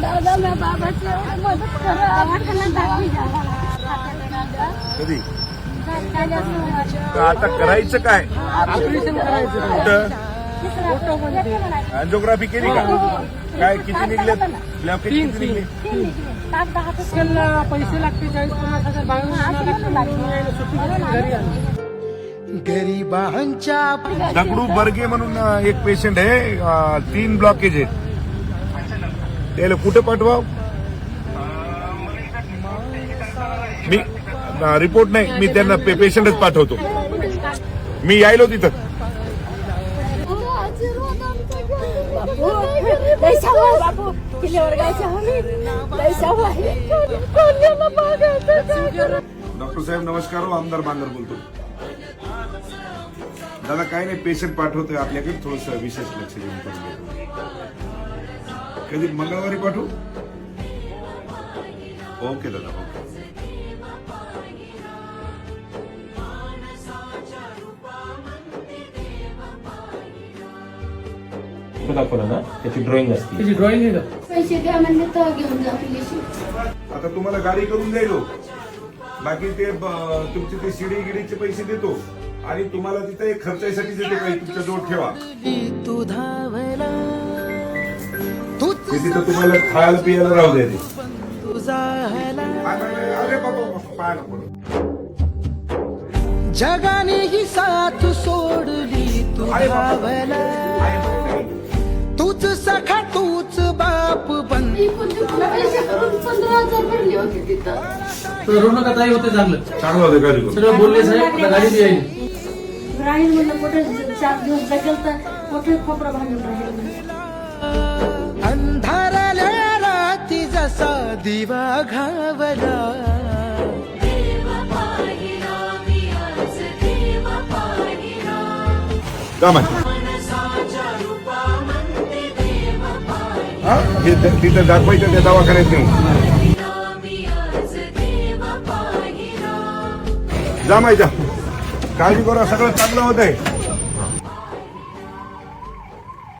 दादा मी बाबाची एवढी मदत करा दवाखान्यात दाखवी द्या. कधी. तर आता करायचं काय? कुठं. अँजिओग्राफी केली का? काय किती निघले? ब्लॉकेज तीन, किती निघले त्याला पैसे लागते चाळीस पन्नास हजार गरिबांच्या दगडू बर्गे म्हणून एक पेशंट आहे. तीन ब्लॉकेज आहेत. त्याला कुठे पाठवा मी रिपोर्ट नाही. मी त्यांना पेशंटच पाठवतो. मी यायलो तिथं. डॉक्टर साहेब नमस्कार. हो, आमदार बांगर बोलतो. दादा काही नाही पेशंट पाठवतोय आपल्याकडे. थोडस विशेष लक्ष देऊन कधी मंगळवारी पाठवू? ओके दादा ओके. फोटो दाखवला ना त्याची ड्रॉइंग असते. त्याची ड्रॉइंग आहे का? पैसे द्या म्हणजे तर घेऊन जा पिलेशी आता तुम्हाला गाडी करून द्यायलो बाकी ते ब- तुमचे ते शिडी गिडीचे पैसे देतो. आणि तुम्हाला तिथे एक खर्चासाठी देतो काही तुमच्या जवळ ठेवा. तू धावला. ते तिथं तुम्हाला खायला पियाला राहू द्या अरे बाबा पाय. जगाने ही साथ सोडली तू आहे बाबा. धावला आहे बाबा. तूच सखा तूच बाप बन. हजार भरले होते तिथं? चांगलं. चांगलं होतं गाडी सगळं बोलले साहेब आता गाडी येईल राहील म्हणलं मोठे चार दिवस जगेल तर मोठे खोपरा भांडून राहील दिवा घावला। काम आहे हा? हे द- तिथं दाखवायचं त्या दवाखान्यात नाही जा माहिती काळजी करा सगळं चांगलं होत आहे